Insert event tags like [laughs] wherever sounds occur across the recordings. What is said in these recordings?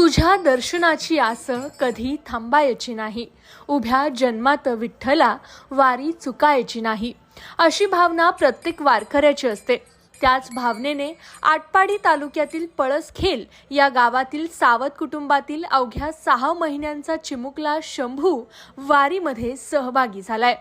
तुझ्या दर्शनाची आस कधी थांबायची नाही. उभ्या जन्मात विठ्ठला वारी चुकायची नाही. अशी भावना प्रत्येक वारकऱ्याची असते. त्याच भावनेने आटपाडी तालुक्यातील पळसखेल या गावातील सावत कुटुंबातील अवघ्या सहा महिन्यांचा चिमुकला शंभू वारीमध्ये सहभागी झालाय.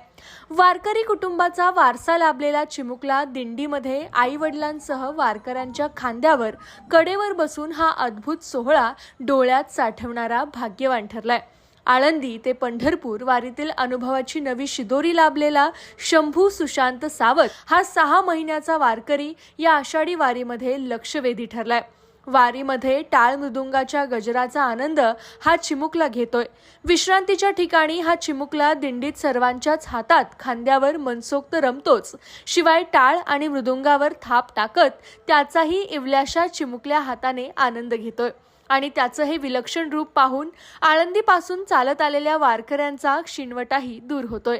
वारकरी कुटुंबाचा वारसा लाभलेला चिमुकला दिंडीमध्ये आई वडिलांसह वारकऱ्यांच्या खांद्यावर कडेवर बसून हा अद्भुत सोहळा डोळ्यात साठवणारा भाग्यवान ठरलाय. आळंदी ते पंढरपूर वारीतील अनुभवाची नवी शिदोरी लाभलेला शंभू सुशांत सावत हा सहा महिन्याचा वारकरी या आषाढी वारीमध्ये लक्षवेधी ठरलाय. वारीमध्ये टाळ मृदुंगाच्या गजराचा आनंद हा चिमुकला घेतोय. विश्रांतीच्या ठिकाणी हा चिमुकला दिंडीत सर्वांच्याच हातात खांद्यावर मनसोक्त रमतोच. शिवाय टाळ आणि मृदुंगावर थाप टाकत त्याचाही इवल्याशा चिमुकल्या हाताने आनंद घेतोय. आणि त्याचं हे विलक्षण रूप पाहून आळंदीपासून चालत आलेल्या वारकऱ्यांचा शिणवटाही दूर होतोय.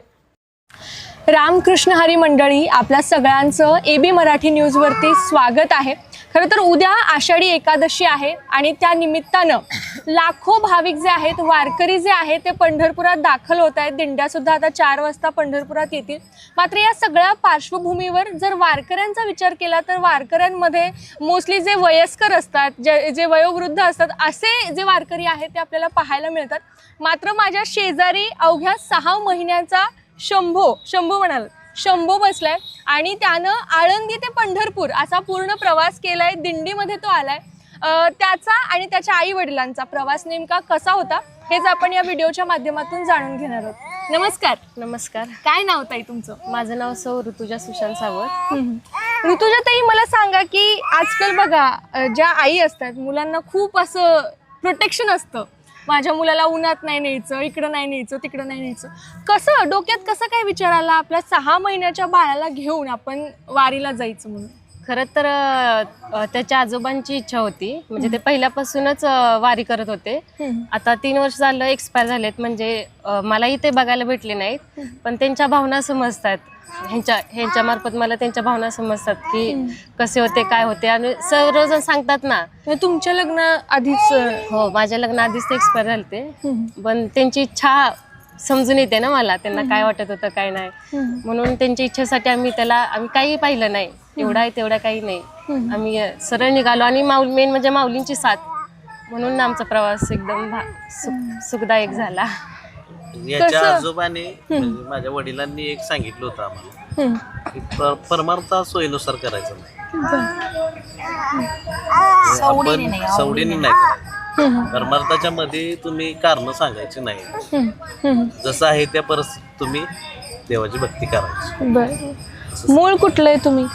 रामकृष्ण हरी मंडळी आपल्या सगळ्यांचं ए बी मराठी न्यूजवरती स्वागत आहे. खरं तर उद्या आषाढी एकादशी आहे आणि त्या निमित्तानं लाखो भाविक जे आहेत वारकरी जे आहेत ते पंढरपुरात दाखल होत आहेत. दिंड्यासुद्धा आता चार वाजता पंढरपुरात येतील. मात्र या सगळ्या पार्श्वभूमीवर जर वारकऱ्यांचा विचार केला तर वारकऱ्यांमध्ये मोस्टली जे वयस्कर असतात जे जे वयोवृद्ध असतात असे जे वारकरी आहेत ते आपल्याला पाहायला मिळतात. मात्र माझ्या शेजारी अवघ्या सहा महिन्याचा शंभो शंभू म्हणाल शंभो बसलाय. आणि त्यानं आळंदी ते पंढरपूर असा पूर्ण प्रवास केलाय. दिंडीमध्ये तो आलाय. त्याचा आणि त्याच्या आई वडिलांचा प्रवास नेमका कसा होता हेच आपण या व्हिडिओच्या माध्यमातून जाणून घेणार आहोत. नमस्कार. नमस्कार. काय नाव ताई तुमचं? माझं नाव सौ ऋतुजा सुशांत सावंत. ऋतुजा ताई मला सांगा की आजकाल बघा ज्या आई असतात मुलांना खूप असं प्रोटेक्शन असतं. माझ्या मुलाला उन्हात नाही न्यायचं इकडं नाही न्यायचं तिकडं नाही न्यायचं. कसं डोक्यात कसं काय विचार आला आपल्या सहा महिन्याच्या बाळाला घेऊन आपण वारीला जायचं म्हणून? खरं तर अ, त्याच्या आजोबांची इच्छा होती. म्हणजे ते पहिल्यापासूनच अ, वारी करत होते. आता तीन वर्ष झालं एक्सपायर झालेत. म्हणजे अ, मलाही ते बघायला भेटले नाहीत. पण त्यांच्या भावना समजतात. ह्यांच्या ह्यांच्या मार्फत मला त्यांच्या भावना समजतात की कसे होते काय होते. आणि सर्वजण सांगतात ना. म्हणजे तुमच्या लग्न आधीच हो माझ्या लग्नाआधीच ते एक्सपायर झाले पण त्यांची इच्छा समजून येते ना मला. त्यांना काय वाटत होतं काय नाही. म्हणून त्यांच्या इच्छेसाठी आम्ही त्याला आम्ही काही पाहिलं नाही. एवढा आहे तेवढा काही नाही. आम्ही सरळ निघालो आणि माऊल मेन म्हणजे माऊलींची साथ. म्हणून आमचा प्रवास एकदम भा- सुख सुखदायक झाला. याच्या? आजोबाने म्हणजे माझ्या वडिलांनी एक सांगितलं होतं आम्हाला. की पर- परमार्थ सोयीनुसार करायचा नाही. आपण सवडीने नाही करायचं. परमार्थाच्या मध्ये तुम्ही कारण सांगायची नाही. जसं आहे त्या परिस्थितीत तुम्ही देवाची भक्ती करायची. बर. मूळ कुठलं आहे तुम्ही?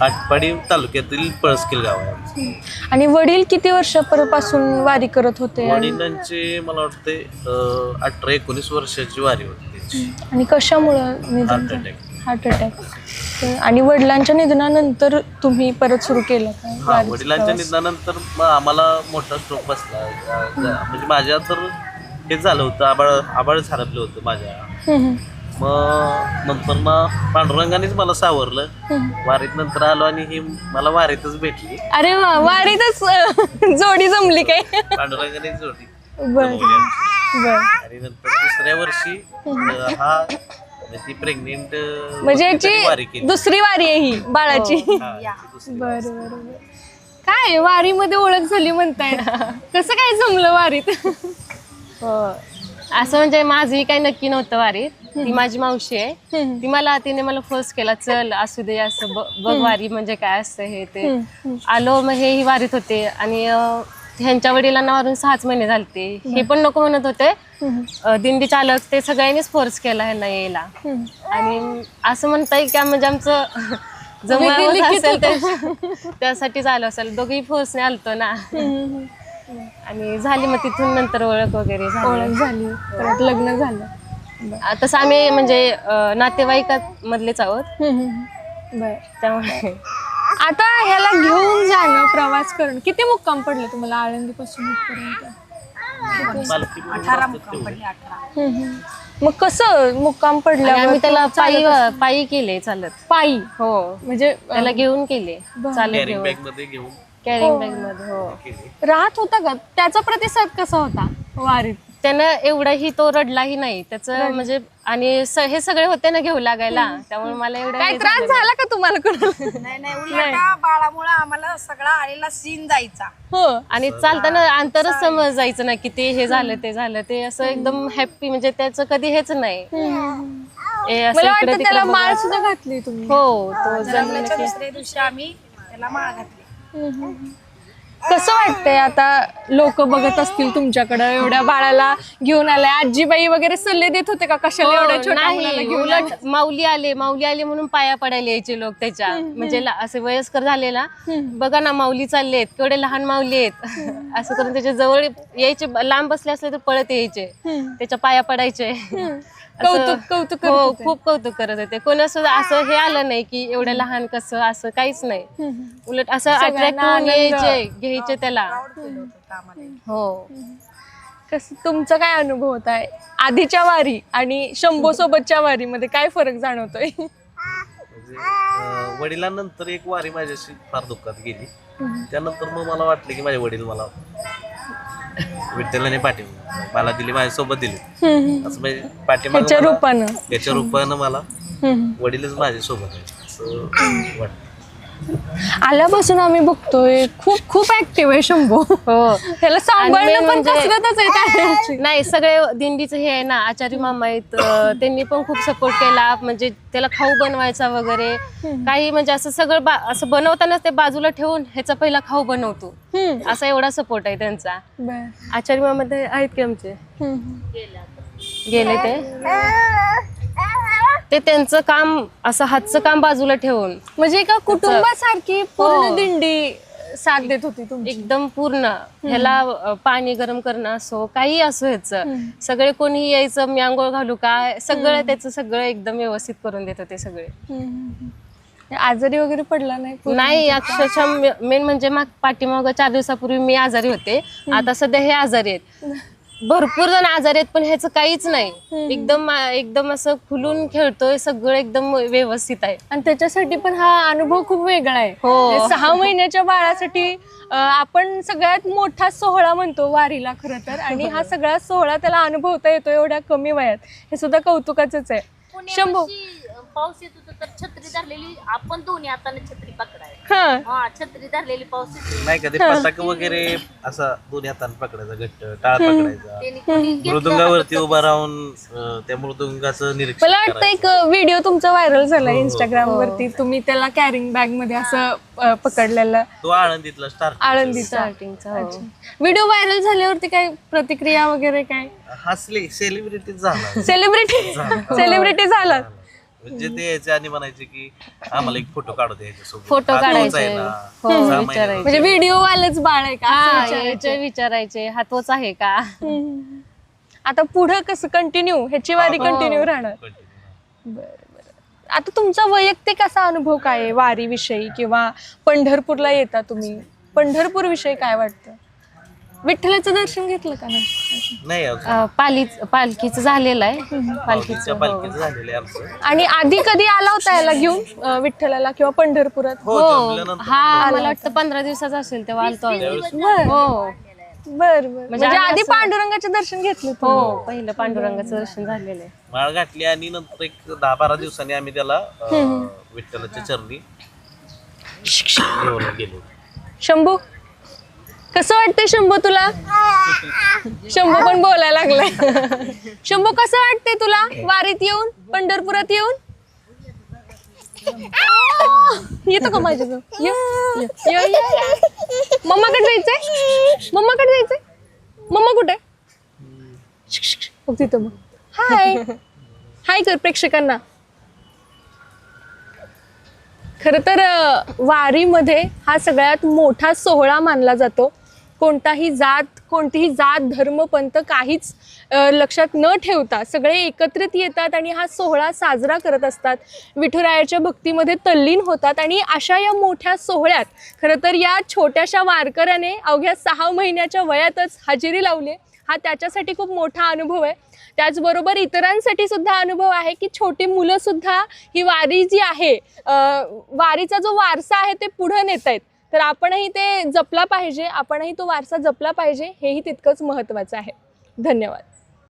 आटपाडी तालुक्यातील पळसकिल गाव आहे. आणि वडील किती वर्षापासून वारी करत होते? आणि वडिलांची मला वाटते अं, अठरा एकोणीस वर्षाची वारी होती त्यांची. आणि कशामुळं निधन हार्ट झालं? अटॅक हार्ट अटॅक आणि वडिलांच्या निधनानंतर तुम्ही परत सुरू केलं का? हा वारीचा वडिलांच्या प्रवास? निधनानंतर मग आम्हाला मोठा स्ट्रोक बसला. अं, म्हणजे माझ्या तर हे झालं होतं आबाळ आबाळ झारपलं होतं माझ्या. हम्म, मग नंतर मग पांडुरंगानेच मला सावरलं. वारीत नंतर आलो आणि ही मला वारीतच भेटली. अरे वा वारीतच अं, जोडी जमली काय? पांडुरंगाने जोडली बर. जमवली आमची. बर. आणि नंतर दुसऱ्या वर्षी अं, हा म्हणजे ती प्रेग्नेंट म्हणजे याची केली. दुसरी वारी आहे ही बाळाची. हा, ती दुसरी बर बर बर. काय वारीमध्ये ओळख झाली म्हणताय. [laughs] कसं काय जमलं वारीत? हो. असं म्हणजे माझंही काही नक्की नव्हतं वारीत. ती माझी मावशी आहे. ती मला तिने मला फोर्स केला चल असू दे असं ब- बघ वारी म्हणजे काय असतं हे ते. आलो मग हेही वारीत होते. आणि अं, ह्यांच्या वडिलांना वारून सहाच महिने झालते. हे पण नको म्हणत होते. अं, दिंडी चालक ते सगळ्यांनीच फोर्स केला ह्यांना यायला. आणि असं म्हणता येईल की म्हणजे आमचं [laughs] जमलं लिखित असेल ते- [laughs] त्यासाठीच आलो असेल. दोघेही फोर्सने आलतो ना. आणि झाली मग तिथून नंतर ओळख वगैरे झाली. ओळख झाली. परत लग्न झालं. आ, तसं आम्ही म्हणजे अं, नातेवाईकात मधलेच आहोत बर. त्यामुळे. आता ह्याला घेऊन जाणं प्रवास करणं किती मुक्काम पडले तुम्हाला आळंदी पासून इथपर्यंत मग कसं मुक्काम आणि पडल्यावर आम्ही त्याला पायी पायी केले चालत. पायी? हो. म्हणजे त्याला घेऊन केले. बरं. चालत कॅरिंग घेऊन. बॅगमध्ये घेऊन. कॅरिंग बॅगमध्ये हो. राहत होता का? त्याचा प्रतिसाद कसा होता? वारीत. त्यानं एवढाही तो रडलाही नाही. त्याचं म्हणजे आणि स- हे सगळे होते ना घेऊ लागायला त्यामुळे मला एवढं काय हे त्रास झालं झाला का तुम्हाला कोणाला? नाही नाही उलट बाळामुळे आम्हाला सगळा आलेला सीन जायचा. हो. आणि चालताना अंतरच समजायचं नाही की ते हे झालं ते झालं ते असं एकदम हॅप्पी म्हणजे त्याचं कधी हेच नाही. ए, असं मला इकडं वाटतं तिकडं त्याला बघा. माळ सुद्धा घातली तुम्ही. हो तो जन्मला जन्मल्याच्या दुसऱ्या दिवशी आम्ही त्याला माळ घातली. कसं वाटतंय आता लोक बघत असतील तुमच्याकडे? एवढ्या बाळाला घेऊन आलाय. आजीबाई वगैरे सल्ले देत होते का कशाला एवढ्या छोट्या मुलाला हो, नाही घेऊन उलट माऊली आले माऊली आले म्हणून पाया पडायला यायचे लोक त्याच्या. म्हणजे ला- असे वयस्कर झालेला. बघा ना माऊली चाललेत केवढे लहान माऊली आहेत. असं करून त्याच्याजवळ यायचे लांब बसले असले तर पळत यायचे. त्याच्या पाया पडायचे. कौतुक कौतुक करत हो होते. खूप कौतुक करत होते. कोणी असं असं हे आलं नाही की एवढं लहान कसं असं काहीच नाही. उलट असं अट्रॅक्ट सगळ्यांना होऊन आनंद. यायचे घ्यायचे त्याला. हो. कस तुमचा काय अनुभव होत? आहे आधीच्या वारी आणि शंभो सोबतच्या वारीमध्ये काय फरक जाणवतोय? म्हणजे अं, वडिलांनंतर एक वारी माझ्याशी फार दुःखात गेली. त्यानंतर मग मला वाटलं की माझे वडील मला विठ्ठलाने पाठीमागे. मला दिली माझ्यासोबत दिली. असं म्हणजे पाठीमागे ह्याच्या रूपानं. त्याच्या रूपानं मला हम्म. वडीलच माझ्यासोबत आहे असं वाटतं. आल्यापासून आम्ही बघतोय खूप खूप ऍक्टिव्ह आहे शंभो हो त्याला सांभाळणं पण म्हणजे- कसरतच आहे त्याची. नाही सगळे दिंडीचं हे आहे ना आचार्य मामा आहेत अं, त्यांनी पण खूप सपोर्ट केला म्हणजे त्याला खाऊ बनवायचा वगैरे काही म्हणजे असं सगळं बा- असं बनवतानाच ते बाजूला ठेवून ह्याचा पहिला खाऊ बनवतो हम्म. असा एवढा सपोर्ट आहे त्यांचा बर. आचार्य मामा ते आहेत की आमचे हम्म. गेले ते ते त्यांचं काम असं हातचं काम बाजूला ठेवून. म्हणजे एका कुटुंबासारखी पूर्ण हो. दिंडी साथ देत होती तुमची. एकदम पूर्ण. ह्याला अं, पाणी गरम करणं असो काही असो ह्याचं. सगळे कोणी यायचं मी आंघोळ घालू काय सगळं त्याचं सगळं एकदम व्यवस्थित करून देत होते सगळे. हम्म. आजारी वगैरे पडला नाही पूर्ण? नाही अक्षरशः मेन म्हणजे माग पाठीमाग चार दिवसापूर्वी मी आजारी होते. आता सध्या हे आजारी आहेत. भरपूर जण आजारी आहेत पण ह्याचं काहीच नाही. एकदम एकदम असं खुलून खेळतोय सगळं एकदम व्यवस्थित आहे. आणि त्याच्यासाठी पण हा अनुभव खूप वेगळा आहे. हो. म्हणजे सहा महिन्याच्या बाळासाठी अं, आपण सगळ्यात मोठा सोहळा म्हणतो वारीला खरं तर. आणि हा सगळा सोहळा त्याला अनुभवता येतो एवढ्या कमी वयात. हे सुद्धा कौतुकाच आहे. शंभू पाऊस येत होता तर छत्री धरलेली आपण दोन्ही हाताने छत्री पकडाय हा. हा छत्री धरलेली पाऊस येतो नाही का ते पताक वगैरे असा दोन्ही हाताने पकडायचा घट्ट टाळ पकडायचा. त्यांनी कोणी घेतलं मृदुंगावरती उभा राहून अं, त्या मृदुंगाचं निरीक्षण मला वाटतं एक करायचं. व्हिडिओ तुमचा व्हायरल झालाय इंस्टाग्राम वरती तुम्ही त्याला कॅरिंग बॅगमध्ये असं अं, पकडलेलं. तो आळंदीतला स्टार आळंदीचा स्टार्टिंगचा हो. व्हिडिओ व्हायरल झाल्यावरती काय प्रतिक्रिया वगैरे काय? हसले सेलिब्रिटी झाला. सेलिब्रिटी सेलिब्रिटी झाला. म्हणजे ते यायचे आणि म्हणायचे की आम्हाला एक फोटो काढू दे याच्यासोबत. फोटो हा तोच काढायचे. आहे ना. हो, विचारायचे. म्हणजे व्हिडिओ वालेच बाळ आहे का? असं हा विचारायचं. याचे विचारायचे हातवच आहे का? हम्म. आता पुढं कसं कंटिन्यू ह्याची वारी कंटिन्यू राहणार. आता तुमचा वैयक्तिक असा अनुभव काय आहे? वारीविषयी किंवा पंढरपूरला येता तुम्ही? पंढरपूर विषयी काय वाटतं? विठ्ठलाचं दर्शन घेतलं का नाही? नाही अजून. अं, पाली पालखीचं झालेलं आहे. पालखीचं हो. पालखीचं झालेलं आहे आमचं. आणि आधी कधी आला होता याला घेऊन अं, विठ्ठलाला किंवा पंढरपुरात? हो हो. जमल्यानंतर हा मला वाटतं पंधरा दिवसाचा असेल तेव्हा आलतो आम्ही. बर हो. बर बर. म्हणजे आम्ही आधी पांडुरंगाचे दर्शन घेतले तुम्ही? हो पहिलं पांडुरंगाचं दर्शन झालेलं आहे. माळ घातली आणि नंतर एक दहा बारा दिवसांनी आम्ही त्याला अं, विठ्ठलाच्या चरणी घेऊन गेलो. शंभू? कसं वाटतंय शंभू तुला? शंभू पण बोलायला लागलाय. शंभू कसं वाटतंय तुला? वारीत येऊन? पंढरपुरात येऊन? येतो का माझ्या ये, मम्माकडे जायचंय? मम्माकडे जायचंय? मम्मा कुठे? तिथं मग. हाय हाय कर प्रेक्षकांना. खर तर वारीमध्ये हा सगळ्यात मोठा सोहळा मानला जातो. कोणताही जात कोणतीही जात धर्म पंथ काहीच लक्षात न ठेवता सगळे एकत्रित येतात आणि हा सोहळा साजरा करत असतात. विठुरायाच्या भक्तीमध्ये तल्लीन होतात आणि अशा या मोठ्या सोहळ्यात खरं तर या छोट्याशा वारकऱ्याने अवघ्या सहा महिन्याच्या वयातच हजेरी लावली हा त्याच्यासाठी खूप मोठा अनुभव आहे. त्याचबरोबर इतरांसाठी सुद्धा अनुभव आहे की छोटी मुलंसुद्धा ही वारी जी आहे वारीचा जो वारसा आहे ते पुढं नेत आहेत तर आपणही ते जपला पाहिजे आपणही तो वारसा जपला पाहिजे हेही तितकंच महत्त्वाचं आहे. धन्यवाद.